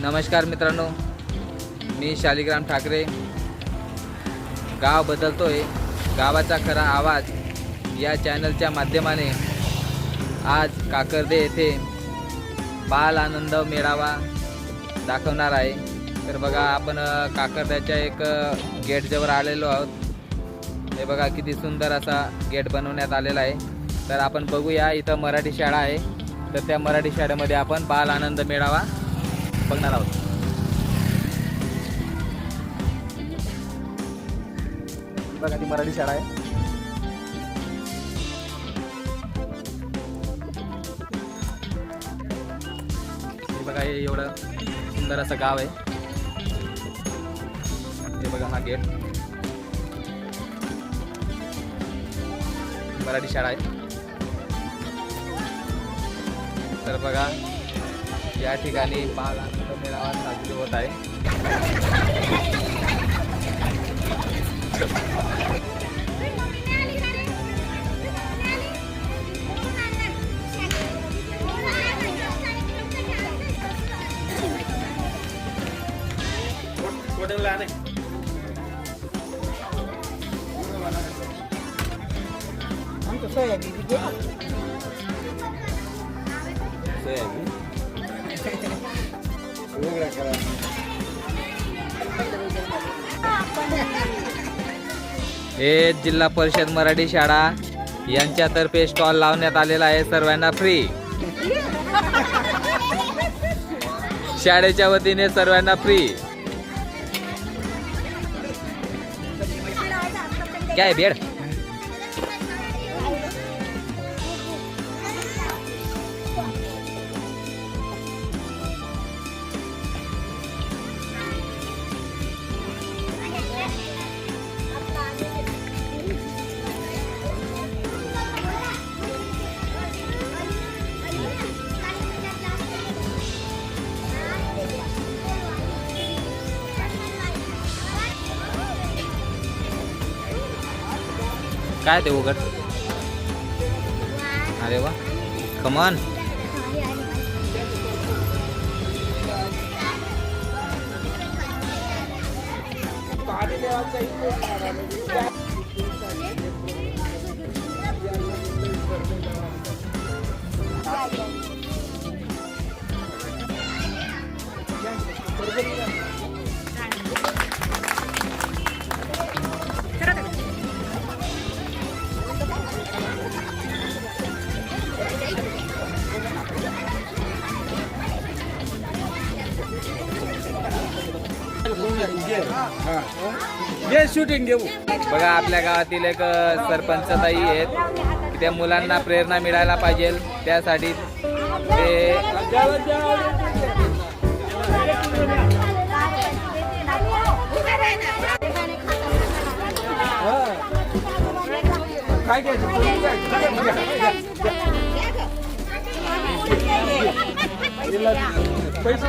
नमस्कार मित्रांनो मी शालिग्राम ठाकरे. गाव बदलतोय. गावाचा खरा आवाज या चॅनलच्या माध्यमाने आज काकर्दे येथे बाल आनंद मेळावा दाखवणार आहे. तर बघा आपण अ, काकर्द्याच्या एक गेटजवळ आलेलो आहोत. हे बघा किती सुंदर असा गेट बनवण्यात आलेला आहे. तर आपण बघूया इथं मराठी शाळा आहे. तर त्या मराठी शाळेमध्ये आपण बाल आनंद मेळावा बघणार आहोत. बघा ती मराठी शाळा आहे. बघा हे एवढं सुंदर असं गाव आहे. हे बघा हा गेट. मराठी शाळा आहे. तर बघा या ठिकाणी kailangan nagluwa tayo. What, what do you Soya bibigyan. Soya bibigyan. हे जिल्हा परिषद मराठी शाळा यांच्यातर्फे स्टॉल लावण्यात आलेला आहे सर्वांना फ्री शाळेच्या वतीने सर्वांना फ्री काय बेड काय ते उघड? अरे वा. कमान ये शूटिंग घेऊ. बघा आपल्या गावातील एक अ, सरपंच ताई आहेत. की त्या मुलांना प्रेरणा मिळायला पाहिजे. त्यासाठी ते काय घ्यायचं? पैसे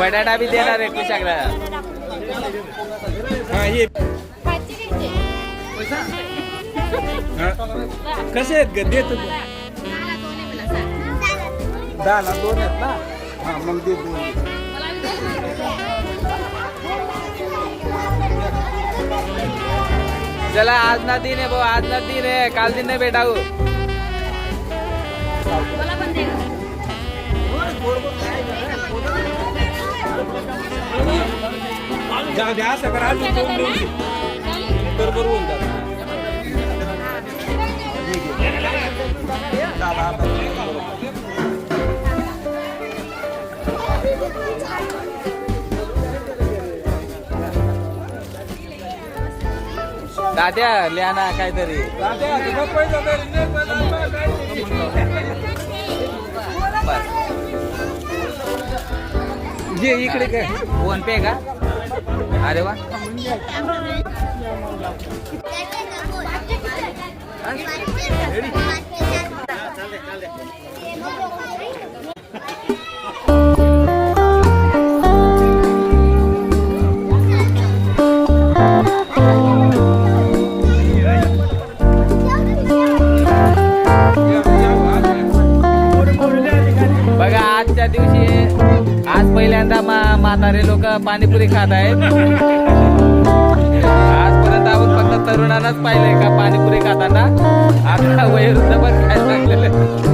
बटाटा बी देणार आहे कुशाकडे हा ये. कसे आहेत ग? देतो दहाला दोन आहेत ना? हा मग दे दोन चला आज ना दिन आहे भाऊ आज ना दिन आहे. काल दिन नाही भेटाऊ जा द्या असं करा अजून दोन. तर बरोबर दाद्या लिहा ना काहीतरी. दाद्या, जे इकडे काय? फोन पे का? अरे वा. म्हातारे लोक पाणीपुरी खात आहेत. आजपर्यंत आपण फक्त तरुणांनाच पाहिलंय का पाणीपुरी खाताना? आता वयोवृद्ध पण खायला लागलेले.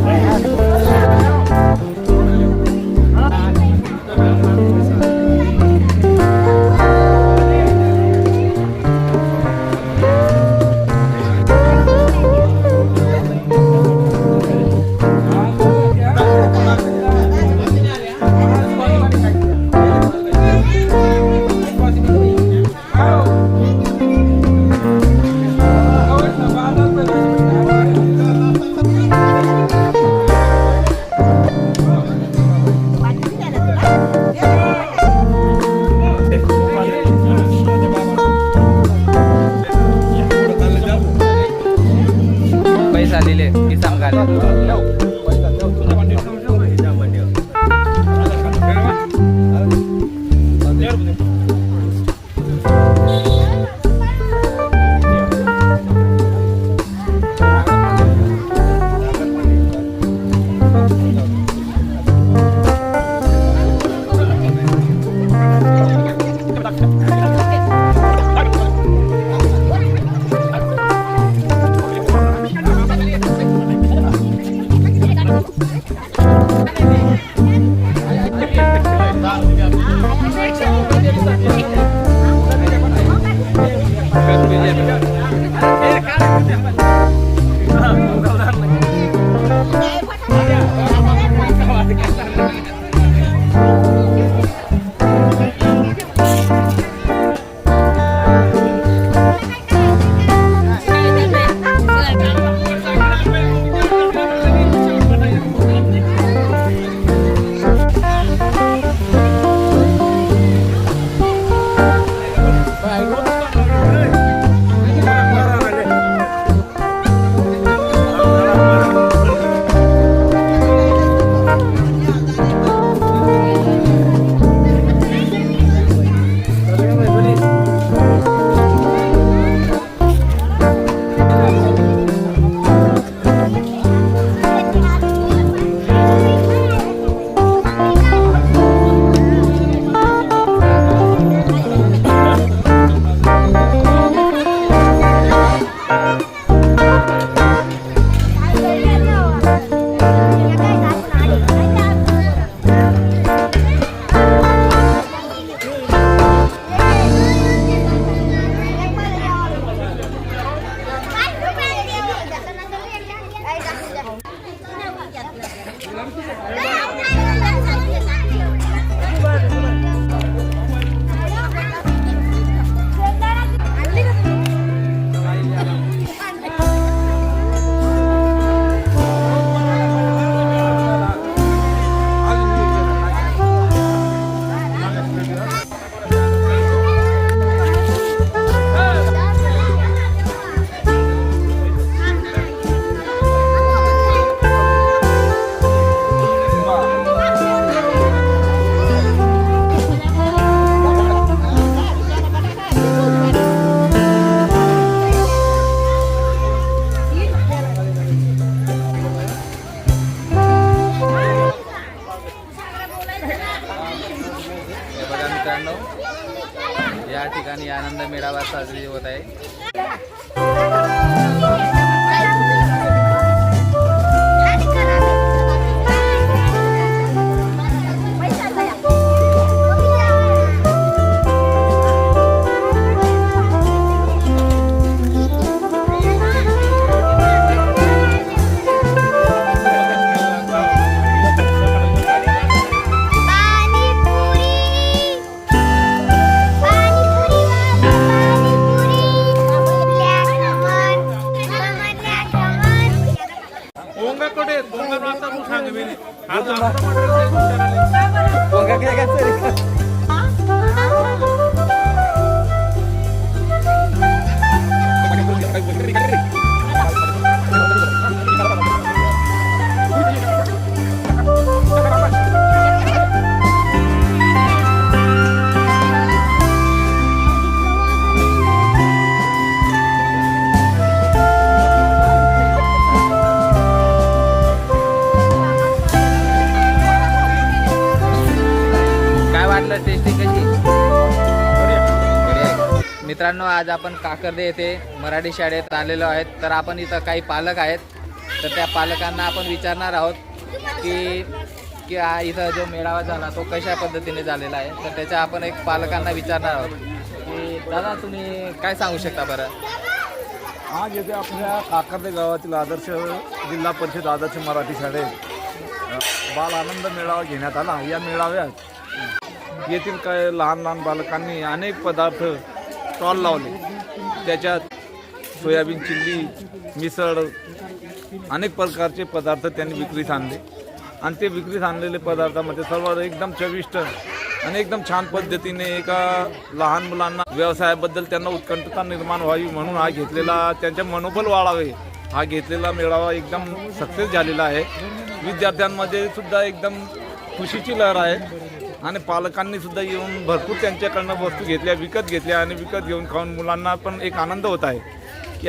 10. Ang gagawin. Ang gagawin. मित्रांनो आज आपण काकर्दे येथे मराठी शाळेत आलेलो आहेत. तर आपण इथं काही पालक आहेत. तर त्या पालकांना आपण विचारणार आहोत की की हा इथं जो मेळावा झाला तो कशा पद्धतीने झालेला आहे? तर त्याच्या आपण एक पालकांना विचारणार आहोत. की दादा तुम्ही काय सांगू शकता बरं? आज येथे आपल्या काकर्दे गावातील आदर्श जिल्हा परिषद आदर्श मराठी शाळेत अ, बाल आनंद मेळावा घेण्यात आला. या मेळाव्यात येथील काय लहान लहान बालकांनी अनेक पदार्थ स्टॉल लावले. त्याच्यात सोयाबीन चिल्ली मिसळ अनेक प्रकारचे पदार्थ त्यांनी विक्रीस आणले. आणि ते विक्रीस आणलेले पदार्थामध्ये सर्व एकदम चविष्ट आणि एकदम छान पद्धतीने एका लहान मुलांना व्यवसायाबद्दल त्यांना उत्कंठता निर्माण व्हावी म्हणून हा घेतलेला त्यांचे मनोबल वाढावे हा घेतलेला मेळावा एकदम सक्सेस झालेला आहे. विद्यार्थ्यांमध्ये सुद्धा एकदम खुशीची लहर आहे. आणि पालकांनी सुद्धा येऊन भरपूर त्यांच्याकडनं वस्तू घेतल्या विकत घेतल्या आणि विकत घेऊन खाऊन मुलांना पण एक आनंद होत आहे. की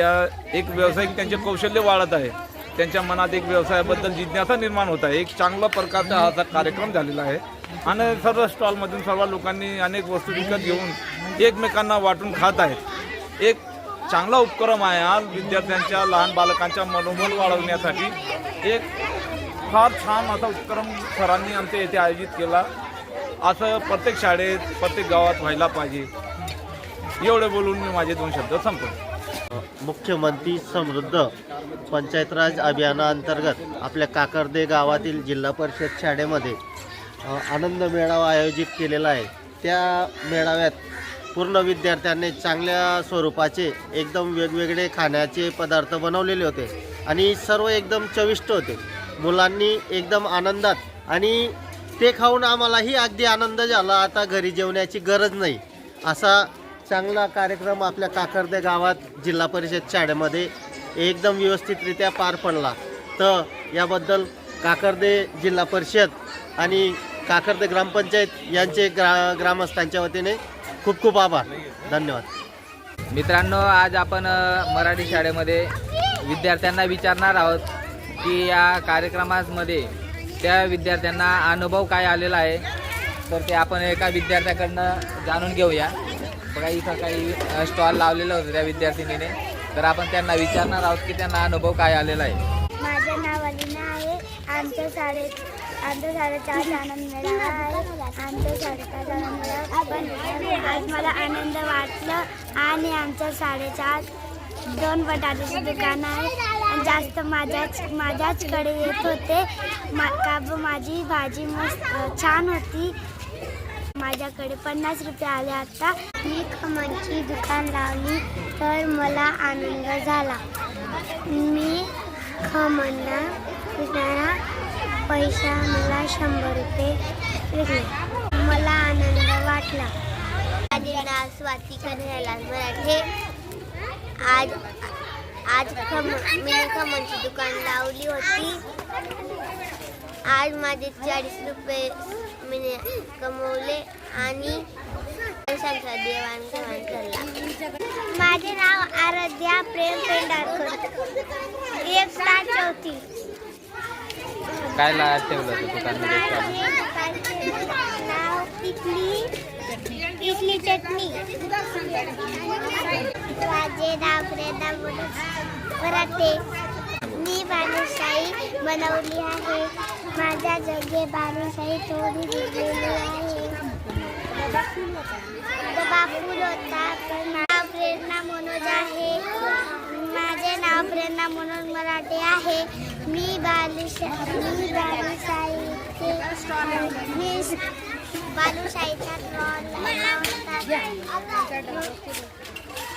एक व्यावसायिक त्यांचे कौशल्य वाढत आहे. त्यांच्या मनात एक व्यवसायाबद्दल जिज्ञासा निर्माण होत आहे. एक चांगला प्रकारचा हा असा कार्यक्रम झालेला आहे. आणि सर्व स्टॉलमधून सर्व लोकांनी अनेक वस्तू विकत घेऊन एकमेकांना वाटून खात आहेत. एक चांगला उपक्रम आहे हा विद्यार्थ्यांच्या लहान बालकांच्या मनोबल वाढवण्यासाठी. एक फार छान असा उपक्रम सरांनी आमच्या येथे आयोजित केला. असं प्रत्येक शाळेत प्रत्येक गावात व्हायला पाहिजे. एवढे बोलून मी माझे दोन शब्द संपवतो. मुख्यमंत्री समृद्ध पंचायत राज अभियानाअंतर्गत आपल्या काकर्दे गावातील जिल्हा परिषद शाळेमध्ये आनंद मेळावा आयोजित केलेला आहे. त्या मेळाव्यात पूर्ण विद्यार्थ्यांनी चांगल्या स्वरूपाचे एकदम वेगवेगळे खाण्याचे पदार्थ बनवलेले होते आणि सर्व एकदम चविष्ट होते. मुलांनी एकदम आनंदात आणि ते खाऊन आम्हालाही अगदी आनंद झाला. आता घरी जेवण्याची गरज नाही. असा चांगला कार्यक्रम आपल्या काकर्दे गावात जिल्हा परिषद शाळेमध्ये एकदम व्यवस्थितरित्या पार पडला. तर याबद्दल काकर्दे जिल्हा परिषद आणि काकर्दे ग्रामपंचायत यांचे ग्रा ग्रामस्थांच्या वतीने खूप खूप आभार. धन्यवाद. मित्रांनो आज आपण मराठी शाळेमध्ये विद्यार्थ्यांना विचारणार आहोत की या कार्यक्रमामध्ये त्या विद्यार्थ्यांना अनुभव काय आलेला आहे तर ते आपण एका विद्यार्थ्याकडनं जाणून घेऊया. बघा इथं काही स्टॉल लावलेलं होतं त्या विद्यार्थिनीने. तर आपण त्यांना विचारणार आहोत की त्यांना अनुभव काय आलेला आहे. माझं नाव अलिना आहे. आमच्या शाळेत आमच्या शाळेचा आज आनंद मिळाला आहे. आमच्या शाळेचा आनंद मिळाला पण आज मला आनंद वाटलं. आणि आमच्या शाळेच्या आज दोन बटाट्याची दुकानं आहे. जास्त माझ्याच माझ्याचकडे येत होते. मा का ब माझी भाजी मस्त छान होती. माझ्याकडे पन्नास रुपये आले आता. मी खमणची दुकान लावली तर मला आनंद झाला. मी खमणला विकणारा पैसा मला शंभर रुपये विकले. मला आनंद वाटला. माझे नाव स्वाती कन्हैया मराठे आज आज खम मी खमणची दुकान लावली होती. आज माझे चाळीस रुपये मी कमवले आणि पैशांचा देवाणघेवाण केला माझे नाव आराध्या प्रेम पेंढारकर. एक स्टार चौथी. काय ला ठेवलं होतं दुकानमध्ये stall? नाव इडली इडली चटणी. माझे नाव प्रेरणा मराठे. मी बालुशाही बनवली आहे. माझ्या जगे बालुशाही थोडी दिलेली आहे. बापूर होता पण नाव प्रेरणा मनोज आहे. माझे नाव प्रेरणा मनोज मराठे आहे. मी बालुशा मी बालुशाहीचे मी बालुशाहीचा स्टॉल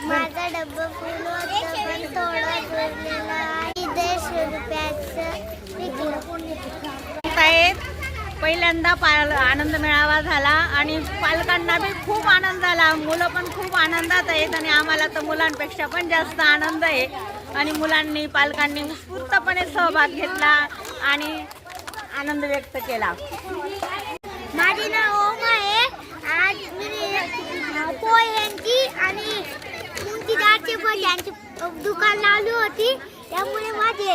माझा डब्बा फुल होतं पण थोडं आहे. दीडशे रुपयाचं विकलं पहिल्यांदा पाल आनंद मेळावा झाला आणि पालकांना बी खूप आनंद झाला. मुलं पण खूप आनंदात आहेत आणि आम्हाला तर मुलांपेक्षा पण जास्त आनंद आहे. आणि मुलांनी पालकांनी उत्स्फूर्तपणे सहभाग घेतला आणि आनंद व्यक्त केला. माझे नाव ओम आहे. आज मी पोह्यांची आणि मुंची डाळची दुकान लावली होती. त्यामुळे माझे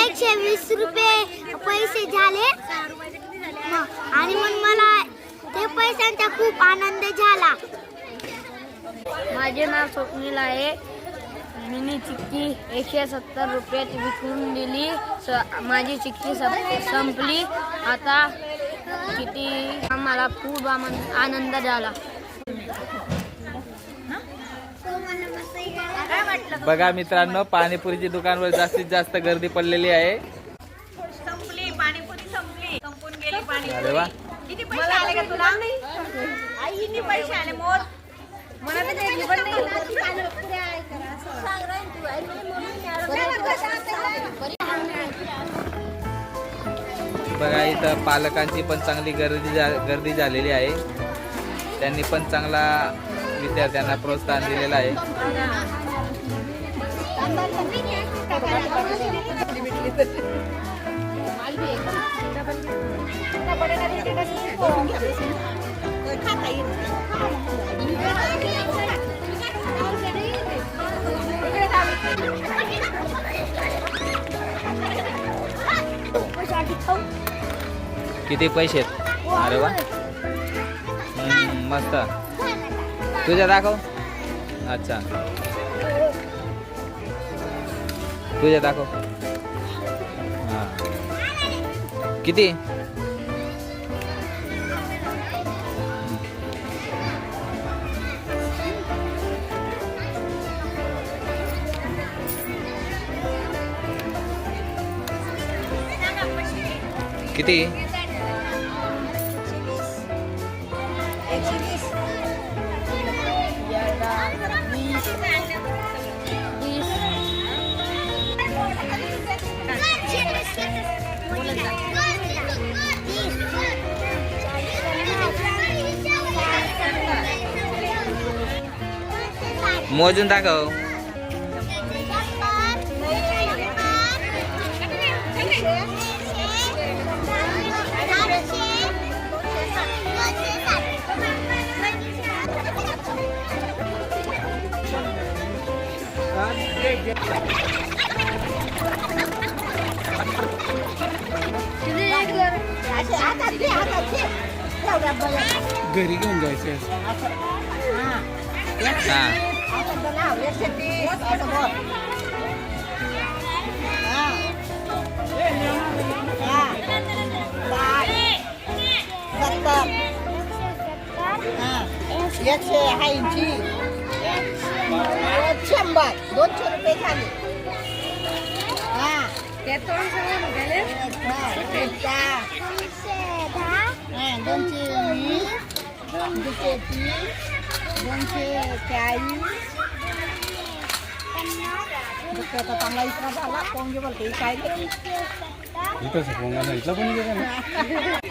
एकशे वीस रुपये पैसे झाले. आणि मग मला ते पैशांचा खूप आनंद झाला. माझे नाव स्वप्नील आहे. मिनी चिक्की एकशे सत्तर रुपयात विकून दिली. स माझी चिक्की संपली. आता किती आम्हाला खूप आनंद झाला. बघा मित्रांनो पाणीपुरीची दुकानवर जास्तीत जास्त गर्दी पडलेली आहे. संपली पाणीपुरी संपली. संपून गेली अरे वा. किती पैसे आले का तुला? आई किती पैसे आले मोर मला तर काही पण बघा इथं पालकांची पण चांगली गर्दी झा गर्दी झालेली आहे. त्यांनी पण चांगला विद्यार्थ्यांना प्रोत्साहन दिलेलं आहे. किती पैसे आहेत? अरे वा. मस्त. तुझ्या दाखव. अच्छा. तुझ्या दाखव. हा. किती? किती? मोजून दाखव. घरी घेऊन जायचे हा. एकशे ऐंशी शंभर दोनशे रुपये झाले हा हा, हा, दोनशे वीस दोनशे तीस Bunche kayu. Bunche tatanglai prasala kongge bal kayu. Itu sih kongga itu pun juga.